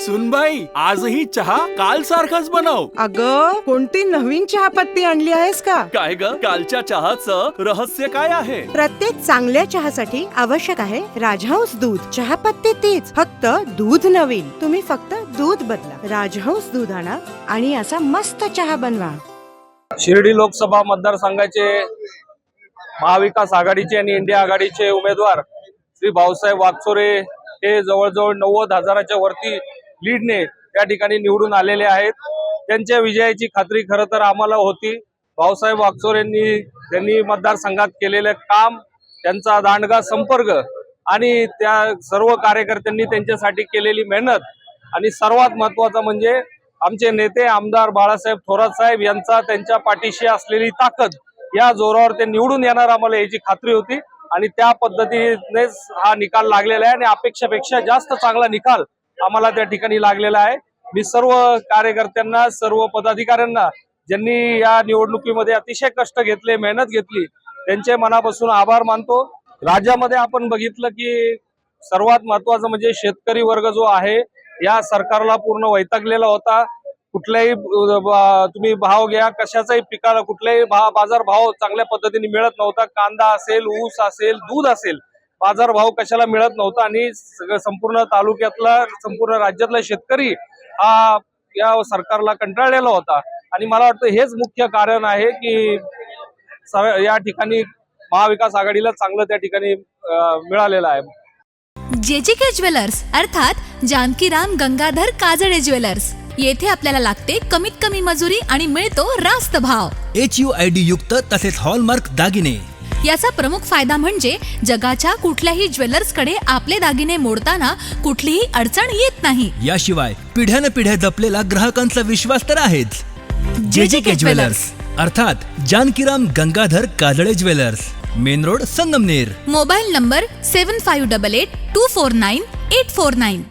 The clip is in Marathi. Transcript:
सुनबाई आजही चहा काल सारखाच बनव. अग कोणती नवीन चहापत्ती आणली आहेस का? काय ग? कालच्या चहाचं रहस्य काय आहे? प्रत्येक चांगल्या चहासाठी आवश्यक आहे राजहंस दूध. चहापत्ती तीच फक्त दूध नवीन. तुम्ही फक्त दूध बदला. राजहंस दूध आणा आणि असा मस्त चहा बनवा. शिर्डी लोकसभा मतदारसंघाचे महाविकास आघाडीचे आणि इंडिया आघाडीचे उमेदवार श्री भाऊसाहेब वागचोरे हे जवळजवळ नव्वद हजाराच्या वरती लीडने त्या ठिकाणी निवडून आलेले आहेत. त्यांच्या विजयाची खात्री खरं तर आम्हाला होती. भाऊसाहेब वागचोरेंनी त्यांनी मतदारसंघात केलेलं काम त्यांचा दांडगा संपर्क आणि त्या सर्व कार्यकर्त्यांनी त्यांच्यासाठी केलेली मेहनत. आणि सर्वात महत्वाचं म्हणजे आमचे नेते आमदार बाळासाहेब थोरात साहेब यांचा त्यांच्या पाठीशी असलेली ताकद या जोरावर ते निवडून येणार आम्हाला याची खात्री होती. आणि त्या पद्धतीनेच हा निकाल लागलेला आहे आणि अपेक्षापेक्षा जास्त चांगला निकाल आम्हाला त्या ठिकाणी लागलेला आहे. मी सर्व कार्यकर्त्यांना सर्व पदाधिकाऱ्यांना ज्यांनी या निवडणुकीमध्ये अतिशय कष्ट घेतले मेहनत घेतली त्यांचे मनापासून आभार मानतो. राज्यामध्ये आपण बघितलं की सर्वात महत्वाचं म्हणजे शेतकरी वर्ग जो आहे या सरकारला पूर्ण वैतागलेला होता. कुठल्याही तुम्ही भाव घ्या कशाचाही पिकाला कुठल्याही भा- बाजार भाव चांगल्या पद्धतीने मिळत नव्हता. कांदा असेल ऊस असेल दूध असेल बाजार भाव कशाला मिळत नव्हता आणि संपूर्ण तालुक्यातला संपूर्ण राज्यातला शेतकरी हा या सरकारला कंटाळलेला होता. आणि मला वाटतं हेच मुख्य कारण आहे की या ठिकाणी महाविकास आघाडीला चांगलं त्या ठिकाणी मिळालेलं आहे. जे जे के ज्वेलर्स अर्थात जानकीराम गंगाधर काजळे ज्वेलर्स. येथे आपल्याला लागते कमीत कमी मजुरी आणि मिळतो रास्त भाव. एच यू आय डी युक्त तसेच हॉलमार्क दागिने. याचा प्रमुख फायदा म्हणजे जगाच्या कुठल्याही ज्वेलर्सकडे आपले दागिने मोडताना कुठलीही अडचण येत नाही. याशिवाय पिढ्यान पिढ्या जपलेला ग्राहकांचा विश्वास तर आहेच. जे जे के ज्वेलर्स अर्थात Jankiram Gangadhar Kajale jewellers main road Sangamner. Mobile number seven five double eight two four nine eight four nine.